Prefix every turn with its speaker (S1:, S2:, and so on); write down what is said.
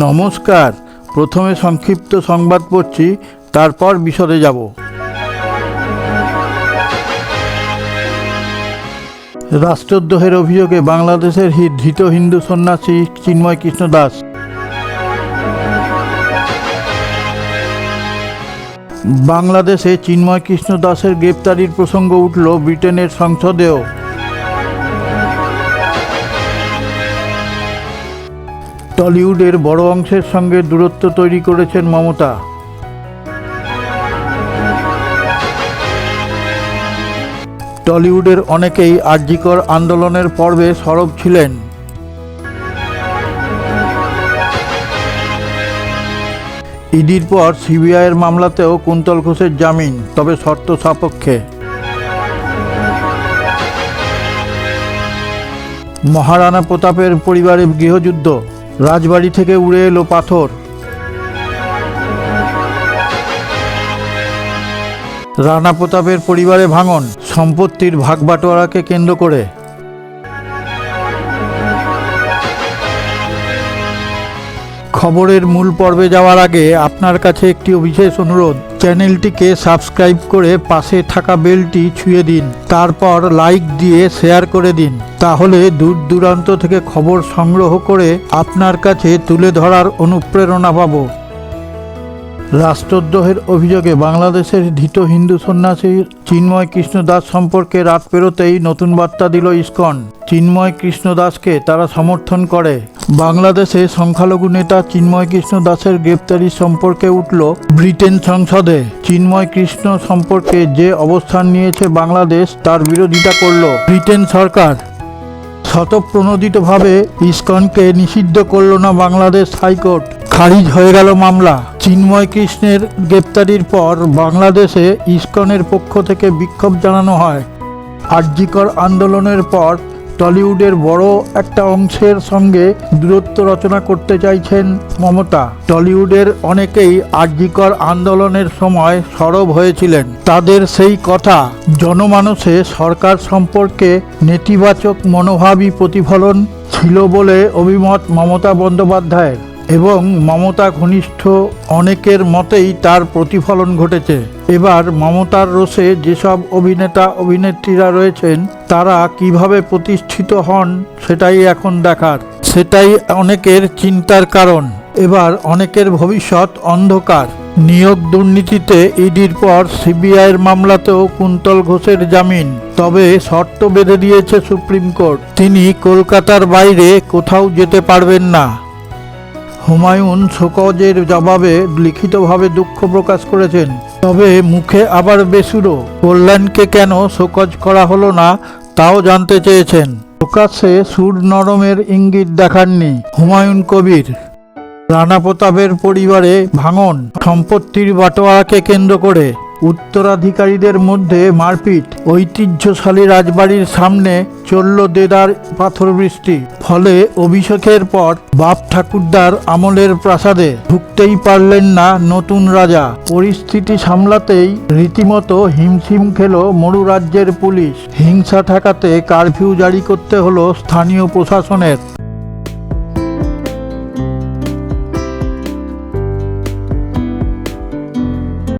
S1: নমস্কার, প্রথমে সংক্ষিপ্ত সংবাদ পড়ছি, তারপর বিশদে যাব। রাষ্ট্রদ্রোহের অভিযোগে বাংলাদেশের ধৃত হিন্দু সন্ন্যাসী চিন্ময় কৃষ্ণ দাস। বাংলাদেশে চিন্ময় কৃষ্ণ দাসের গ্রেপ্তারির প্রসঙ্গ উঠল ব্রিটেনের সংসদেও। টলিউডের বড় অংশের সঙ্গে দূরত্ব তৈরি করেছেন মমতা। টলিউডের অনেকেই আর্যিকর আন্দোলনের পর্বে সরব ছিলেন। ইডির পর সিবিআইয়ের মামলাতেও কুন্তল ঘোষের জামিন, তবে শর্ত সাপেক্ষে। মহারানা প্রতাপের পরিবারে গৃহযুদ্ধ। রাজবাড়ি থেকে উড়ে এলো পাথর। রানা প্রতাপের পরিবারে ভাঙন সম্পত্তির ভাগবাটোয়ারাকে কেন্দ্র করে। খবরের মূল পর্বে যাওয়ার আগে আপনার কাছে একটি বিশেষ অনুরোধ। চ্যানেলটিকে সাবস্ক্রাইব করে পাশে থাকা বেলটি ছুঁয়ে দিন। তারপর লাইক দিয়ে শেয়ার করে দিন। তাহলে দূর দূরান্ত থেকে খবর সংগ্রহ করে আপনার কাছে তুলে ধরার অনুপ্রেরণা পাবো। রাষ্ট্রদ্রোহের অভিযোগে বাংলাদেশের ধৃত হিন্দু সন্ন্যাসী চিন্ময় কৃষ্ণ দাস সম্পর্কে রাত পেরোতেই নতুন বার্তা দিল ইস্কন। চিন্ময় কৃষ্ণ দাসকে তারা সমর্থন করে। বাংলাদেশে সংখ্যালঘু নেতা চিন্ময় কৃষ্ণ দাসের গ্রেপ্তারি সম্পর্কে উঠল ব্রিটেন সংসদে। চিন্ময় কৃষ্ণ সম্পর্কে যে অবস্থান নিয়েছে বাংলাদেশ তার বিরোধিতা করল ব্রিটেন সরকার। স্বতঃপ্রণোদিতভাবে ইস্কনকে নিষিদ্ধ করল না বাংলাদেশ হাইকোর্ট। খারিজ হয়ে গেল মামলা। চিন্ময় কৃষ্ণের গ্রেপ্তারির পর বাংলাদেশে ইস্কনের পক্ষ থেকে বিক্ষোভ জানানো হয়। আর্যিকর আন্দোলনের পর টলিউডের বড় একটা অংশের সঙ্গে দূরত্ব রচনা করতে চাইছেন মমতা। টলিউডের অনেকেই আর্যিকর আন্দোলনের সময় সরব হয়েছিলেন। তাদের সেই কথা, জনমানসে সরকার সম্পর্কে নেতিবাচক মনোভাবই প্রতিফলন ছিল বলে অভিমত মমতা বন্দ্যোপাধ্যায়ের। এবং মমতা ঘনিষ্ঠ অনেকের মতেই তার প্রতিফলন ঘটেছে। এবার মমতার রোষে যেসব অভিনেতা, অভিনেত্রীরা রয়েছেন, তারা কীভাবে প্রতিষ্ঠিত হন সেটাই এখন দেখার। সেটাই অনেকের চিন্তার কারণ। এবার অনেকের ভবিষ্যৎ অন্ধকার। নিয়োগ দুর্নীতিতে ইডির পর সিবিআইয়ের মামলাতেও কুন্তল ঘোষের জামিন। তবে শর্ত বেঁধে দিয়েছে সুপ্রিম কোর্ট। তিনি কলকাতার বাইরে কোথাও যেতে পারবেন না। হুমায়ুন শোকজের জবাবে লিখিতভাবে দুঃখ প্রকাশ করেছেন। তবে মুখে আবার বেসুরো, কল্যাণকে কেন শোকজ করা হলো না তাও জানতে চেয়েছেন। প্রকাশে সুর নরমের ইঙ্গিত দেখাননি হুমায়ুন কবির। রানা প্রতাপের পরিবারে ভাঙন, সম্পত্তির বাটোয়ারাকে কেন্দ্র করে উত্তরাধিকারীদের মধ্যে মারপিট। ঐতিহ্যশালী রাজবাড়ির সামনে চলল দেদার পাথর বৃষ্টি। ফলে অভিষেকের পর বাপ ঠাকুরদার আমলের প্রাসাদে ঢুকতেই পারলেন না নতুন রাজা। পরিস্থিতি সামলাতেই রীতিমতো হিমশিম খেল মরু রাজ্যের পুলিশ। হিংসা ঠেকাতে কারফিউ জারি করতে হলো স্থানীয় প্রশাসনের।